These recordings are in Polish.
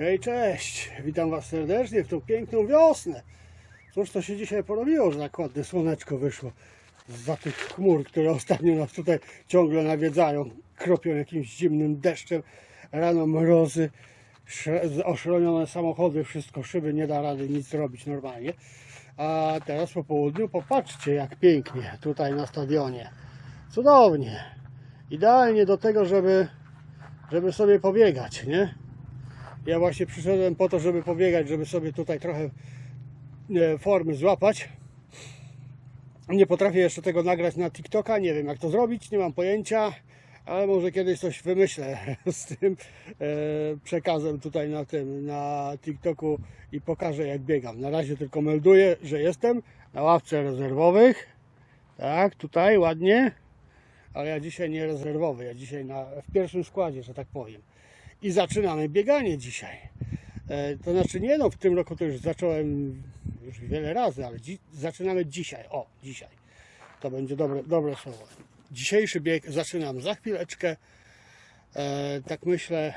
Hej, cześć! Witam Was serdecznie w tą piękną wiosnę. Cóż to się dzisiaj porobiło, że tak ładne słoneczko wyszło za tych chmur, które ostatnio nas tutaj ciągle nawiedzają. Kropią jakimś zimnym deszczem, rano mrozy, sz- oszronione samochody, wszystko, szyby, nie da rady nic zrobić normalnie. A teraz po południu popatrzcie jak pięknie tutaj na stadionie. Cudownie. Idealnie do tego, żeby, żeby sobie pobiegać, nie? Ja właśnie przyszedłem po to, żeby pobiegać, żeby sobie tutaj trochę e, formy złapać. Nie potrafię jeszcze tego nagrać na TikToka, nie wiem jak to zrobić, nie mam pojęcia, ale może kiedyś coś wymyślę z tym e, przekazem tutaj na tym, na TikToku i pokażę jak biegam. Na razie tylko melduję, że jestem na ławce rezerwowych. Tak, tutaj ładnie, ale ja dzisiaj nie rezerwowy, ja dzisiaj na, w pierwszym składzie, że tak powiem i zaczynamy bieganie dzisiaj. E, To znaczy nie no, w tym roku to już zacząłem już wiele razy, ale dzi- zaczynamy dzisiaj. O, dzisiaj. To będzie dobre, dobre słowo. Dzisiejszy bieg zaczynam za chwileczkę. E, tak myślę,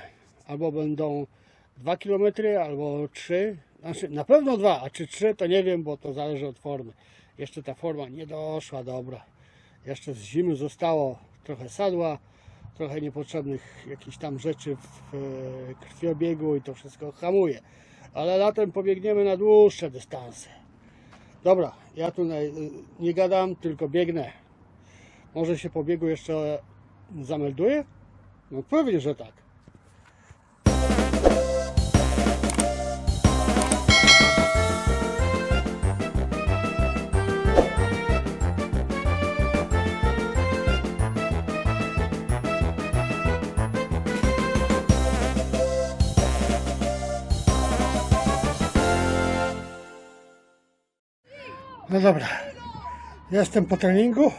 albo będą 2 km, albo 3. Znaczy, na pewno 2, a czy 3 to nie wiem, bo to zależy od formy. Jeszcze ta forma nie doszła dobra. Jeszcze z zimy zostało trochę sadła, trochę niepotrzebnych jakichś tam rzeczy w e, krwiobiegu i to wszystko hamuje. Ale latem pobiegniemy na dłuższe dystanse. Dobra, ja tu nie gadam, tylko biegnę. Może się po biegu jeszcze zamelduję? No pewnie, że tak. No dobra, jestem po treningu.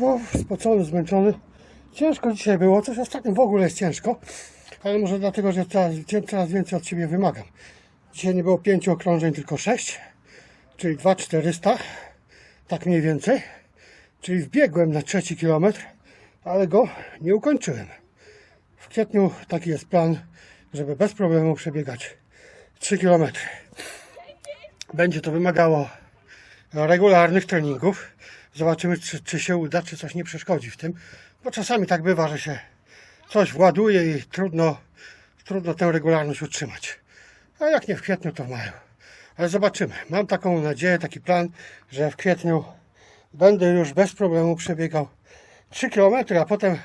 O, spocony, zmęczony. Ciężko dzisiaj było, coś ostatnio w ogóle jest ciężko, ale może dlatego, że coraz, coraz więcej od siebie wymagam. Dzisiaj nie było pięciu okrążeń, tylko sześć, czyli 2400, tak mniej więcej. Czyli wbiegłem na trzeci kilometr, ale go nie ukończyłem. W kwietniu taki jest plan, żeby bez problemu przebiegać 3 kilometry. Będzie to wymagało regularnych treningów. Zobaczymy, czy, czy się uda, czy coś nie przeszkodzi w tym. Bo czasami tak bywa, że się coś właduje i trudno, trudno tę regularność utrzymać. A jak nie w kwietniu, to w maju. Ale zobaczymy. Mam taką nadzieję, taki plan, że w kwietniu będę już bez problemu przebiegał 3 km, a potem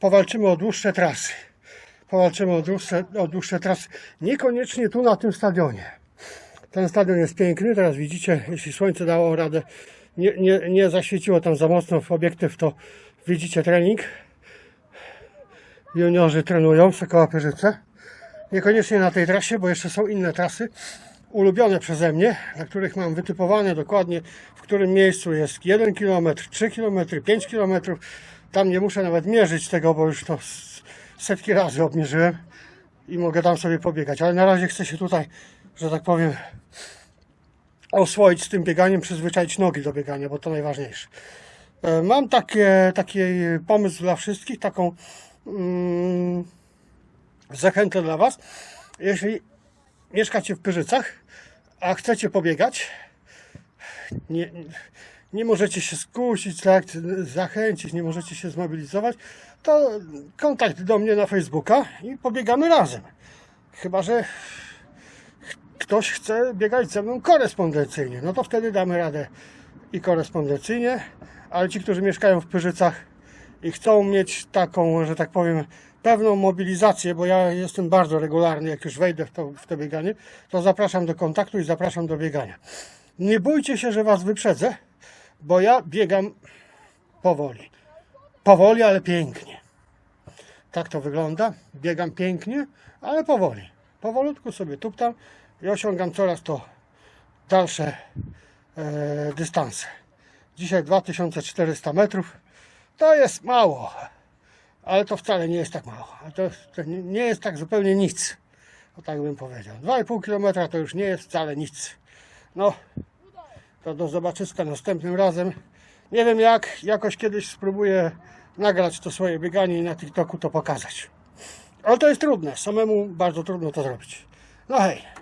powalczymy o dłuższe trasy. Powalczymy o dłuższe, o dłuższe trasy. Niekoniecznie tu na tym stadionie. Ten stadion jest piękny, teraz widzicie, jeśli słońce dało radę, nie, nie, nie zaświeciło tam za mocno w obiektyw, to widzicie trening. Juniorzy trenują Sokoła Pyrzyce. Niekoniecznie na tej trasie, bo jeszcze są inne trasy ulubione przeze mnie, na których mam wytypowane dokładnie, w którym miejscu jest 1 km, 3 km, 5 km. Tam nie muszę nawet mierzyć tego, bo już to setki razy obmierzyłem i mogę tam sobie pobiegać. Ale na razie chcę się tutaj, że tak powiem, oswoić z tym bieganiem, przyzwyczaić nogi do biegania, bo to najważniejsze. E, Mam takie, taki pomysł dla wszystkich, taką mm, zachętę dla Was. Jeśli mieszkacie w Pyrzycach, a chcecie pobiegać, nie, nie możecie się skusić, tak, zachęcić, nie możecie się zmobilizować, to kontakt do mnie na Facebooka i pobiegamy razem. Chyba, że ktoś chce biegać ze mną korespondencyjnie, no to wtedy damy radę i korespondencyjnie, ale ci, którzy mieszkają w Pyrzycach i chcą mieć taką, że tak powiem, pewną mobilizację, bo ja jestem bardzo regularny, jak już wejdę w to, w bieganie, to zapraszam do kontaktu i zapraszam do biegania. Nie bójcie się, że Was wyprzedzę, bo ja biegam powoli. Powoli, ale pięknie. Tak to wygląda. Biegam pięknie, ale powoli. Powolutku sobie tuptam i osiągam coraz to dalsze e, dystanse. Dzisiaj 2400 metrów. To jest mało, ale to wcale nie jest tak mało. To, to nie jest tak zupełnie nic. O tak bym powiedział. 2,5 km to już nie jest wcale nic. No, to do zobaczyska następnym razem. Nie wiem jak, jakoś kiedyś spróbuję nagrać to swoje bieganie i na TikToku to pokazać. Ale to jest trudne, samemu bardzo trudno to zrobić. No hej.